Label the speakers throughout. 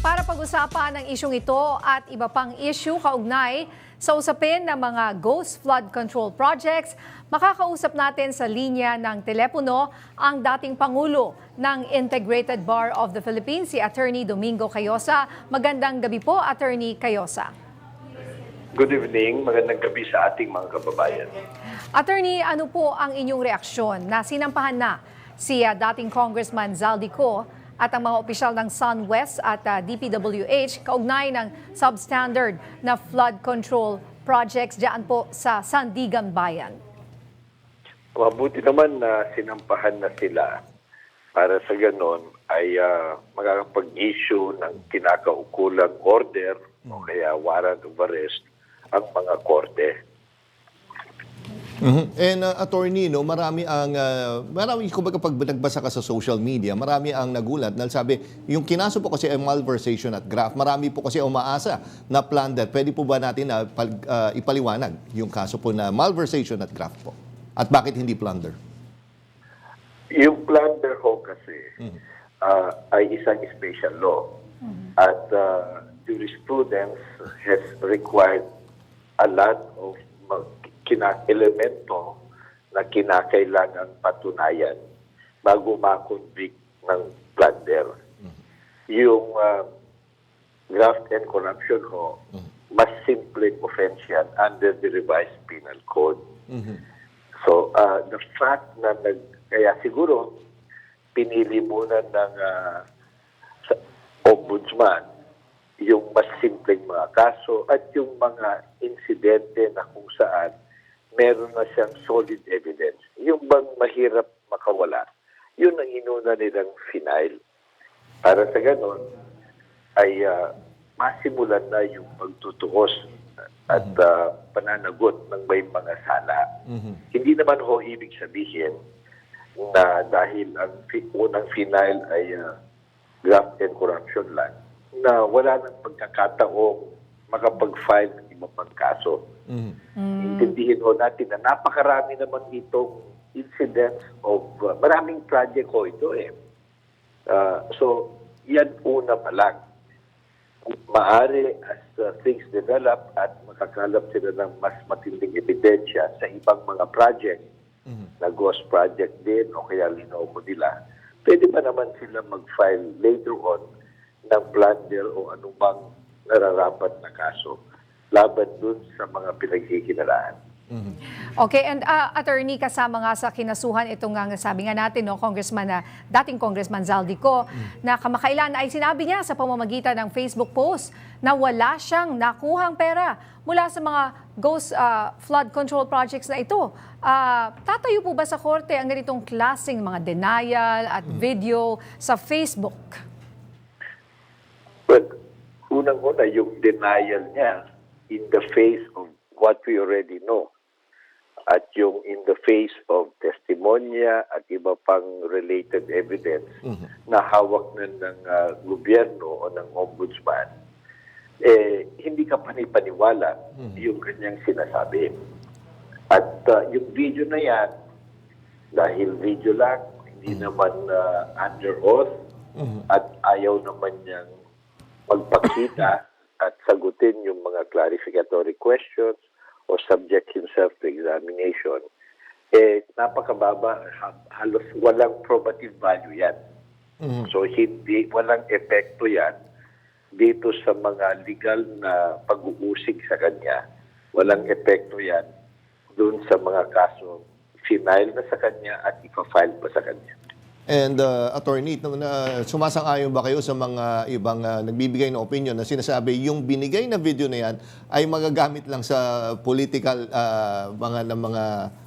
Speaker 1: Para pag-usapan ang isyong ito at iba pang issue kaugnay sa usapin ng mga ghost flood control projects, makakausap natin sa linya ng telepono ang dating Pangulo ng Integrated Bar of the Philippines, si Attorney Domingo Cayosa. Magandang gabi po, Attorney Cayosa.
Speaker 2: Good evening, magandang gabi sa ating mga kababayan.
Speaker 1: Attorney, ano po ang inyong reaksyon na sinampahan na si ah, dating Congressman Zaldico at ang mga opisyal ng SunWest at ah, DPWH kaugnay ng substandard na flood control projects diyan po sa Sandigan Bayan?
Speaker 2: Mabuti naman na sinampahan na sila para sa ganon ay uh, makakapag-issue ng kinakaukulang order o kaya warrant of arrest ang mga korte.
Speaker 3: Mhm. And uh, attorney, no, marami ang uh, marami kumbaga pag nagbasa ka sa social media, marami ang nagulat na sabi, yung kinaso po kasi ay malversation at graft. Marami po kasi umaasa na plunder. Pwede po ba natin na pal- uh, ipaliwanag yung kaso po na malversation at graft po? At bakit hindi plunder?
Speaker 2: Yung plunder ho kasi ah, ay isang special law at ah, jurisprudence has required a lot of kina- elemento na kinakailangan patunayan bago ma-convict ng plunder. Yung ah, graft and corruption ho, mas simple offense yan under the revised penal code. So, uh, the fact na nag, kaya siguro, pinili muna ng uh, ombudsman yung mas simpleng mga kaso at yung mga insidente na kung saan meron na siyang solid evidence. Yung bang mahirap makawala, yun ang inuna nilang final. Para sa ganon, ay uh, masimulan na yung pagtutuos at uh, pananagot ng may mga sala. Hindi naman ho ibig sabihin na dahil ang fi- unang final ay uh, graft and corruption lang, na wala nang pagkakataong makapag-file ng iba pang kaso. Intindihin ho natin na napakarami naman itong incidents of, uh, maraming project ho ito eh. Uh, so, yan una pa lang. Kung Maari as uh, things develop at makakalap sila ng mas matinding ebidensya sa ibang mga project na ghost project din o kaya linobo nila, pwede pa naman sila mag-file later on ng plunder o anumang nararapat na kaso laban dun sa mga pinagkikinalaan.
Speaker 1: Okay, and uh, attorney kasama nga sa kinasuhan itong nga sabi nga natin no Congressman na dating Congressman Zaldico na kamakailan ay sinabi niya sa pamamagitan ng Facebook post na wala siyang nakuhang pera mula sa mga ghost uh, flood control projects na ito. Ah, tatayo po ba sa korte ang ganitong klaseng mga denial at video sa Facebook?
Speaker 2: Well, unang-una, yung denial niya in the face of what we already know. At yung in the face of testimonya at iba pang related evidence na hawak na ng ah, gobyerno o ng ombudsman, eh, hindi ka panipaniwala yung kanyang sinasabi. At ah, yung video na yan, dahil video lang, hindi naman ah, under oath, at ayaw naman niyang magpakita at sagutin yung mga clarificatory questions or subject himself to examination, eh, napakababa, ha- halos walang probative value yan. So, hindi, walang epekto yan dito sa mga legal na pag-uusig sa kanya. Walang epekto yan doon sa mga kaso final na sa kanya at ipa-file pa sa kanya.
Speaker 3: And uh, attorney, na, sumasang-ayon ba kayo sa mga ibang uh, nagbibigay ng opinion na sinasabi yung binigay na video na yan ay magagamit lang sa political uh, mga ng mga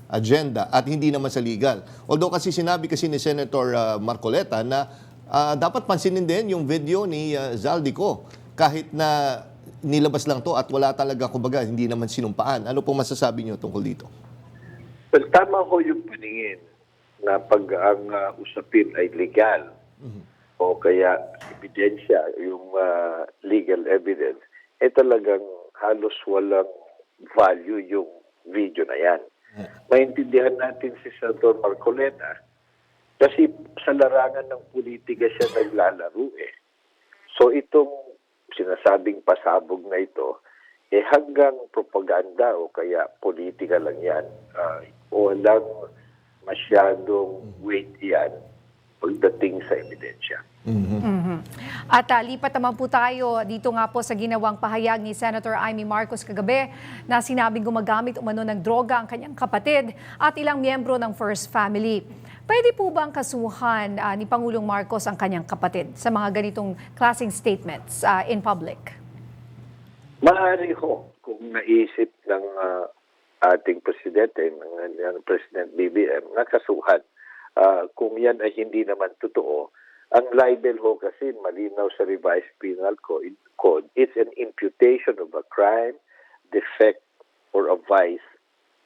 Speaker 3: agenda at hindi naman sa legal. Although kasi sinabi kasi ni Senator uh, Marcoleta na uh, dapat pansinin din yung video ni uh, Zaldico kahit na nilabas lang to at wala talaga kumbaga hindi naman sinumpaan. Ano po masasabi niyo tungkol dito?
Speaker 2: Well, tama ho yung paningin na pag ang uh, usapin ay legal o kaya ebidensya, yung uh, legal evidence, eh talagang halos walang value yung video na yan. Maintindihan natin si Senator Marcoleta kasi sa larangan ng politika siya naglalaro eh. So itong sinasabing pasabog na ito, eh hanggang propaganda o kaya politika lang yan, ah, walang masyadong weight yan pagdating sa ebidensya.
Speaker 1: Mhm. At ah, lipat naman po tayo dito nga po sa ginawang pahayag ni Senator Amy Marcos kagabi na sinabing gumagamit umano ng droga ang kanyang kapatid at ilang miyembro ng First Family. Pwede po bang kasuhan ah, ni Pangulong Marcos ang kanyang kapatid sa mga ganitong klaseng statements ah, in public?
Speaker 2: Maaari ho kung naisip ng ah, ating presidente, ng, ng President BBM, nakasuhan. Ah, kung yan ay hindi naman totoo, ang libel ho kasi malinaw sa revised penal code, code it's an imputation of a crime, defect, or a vice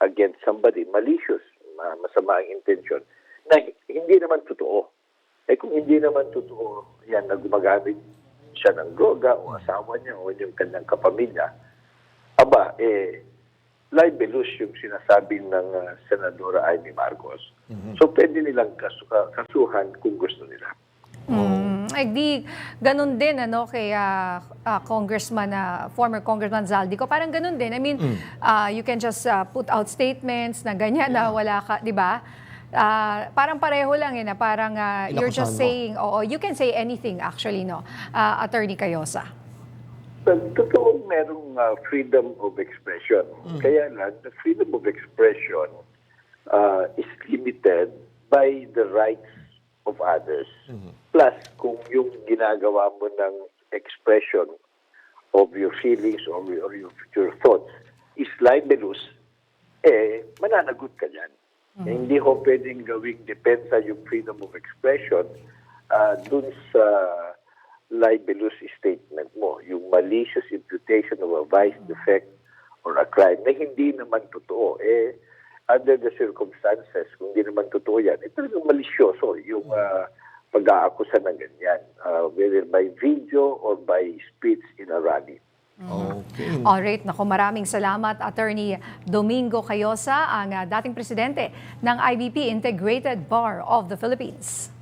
Speaker 2: against somebody, malicious, ma- masama ang intention, na hi- hindi naman totoo. Eh kung hindi naman totoo yan na gumagamit siya ng droga o asawa niya o yung kanyang kapamilya, aba, eh, libelous yung sinasabi ng ah, Senadora Amy Marcos. So, pwede nilang kasu- ah, kasuhan kung gusto nila.
Speaker 1: Mm, eh di, ganun din ano kay ah, ah, Congressman, ah, former Congressman Zaldico. Parang ganun din. I mean, ah, you can just ah, put out statements na ganyan na wala ka, di ba? Ah, parang pareho lang eh na parang ah, you're just
Speaker 3: mo.
Speaker 1: saying, oo, you can say anything actually, no? Ah, Attorney Cayosa.
Speaker 2: Totoo merong ah, freedom of expression. Kaya lang, the freedom of expression ah, is limited by the rights of others. Plus, kung yung ginagawa mo ng expression of your feelings or, your- or your, your thoughts is libelous, eh, mananagot ka dyan. Eh, hindi ko pwedeng gawing depensa yung freedom of expression ah, dun sa libelous statement mo, malicious imputation of a vice, defect, or a crime na hindi naman totoo. Eh, under the circumstances, kung hindi naman totoo yan, eh talagang malisyoso yung ah, pag-aakusa ng ganyan, ah, whether by video or by speech in a rally.
Speaker 3: Okay.
Speaker 1: Alright, nako maraming salamat Attorney Domingo Cayosa, ang ah, dating presidente ng IBP Integrated Bar of the Philippines.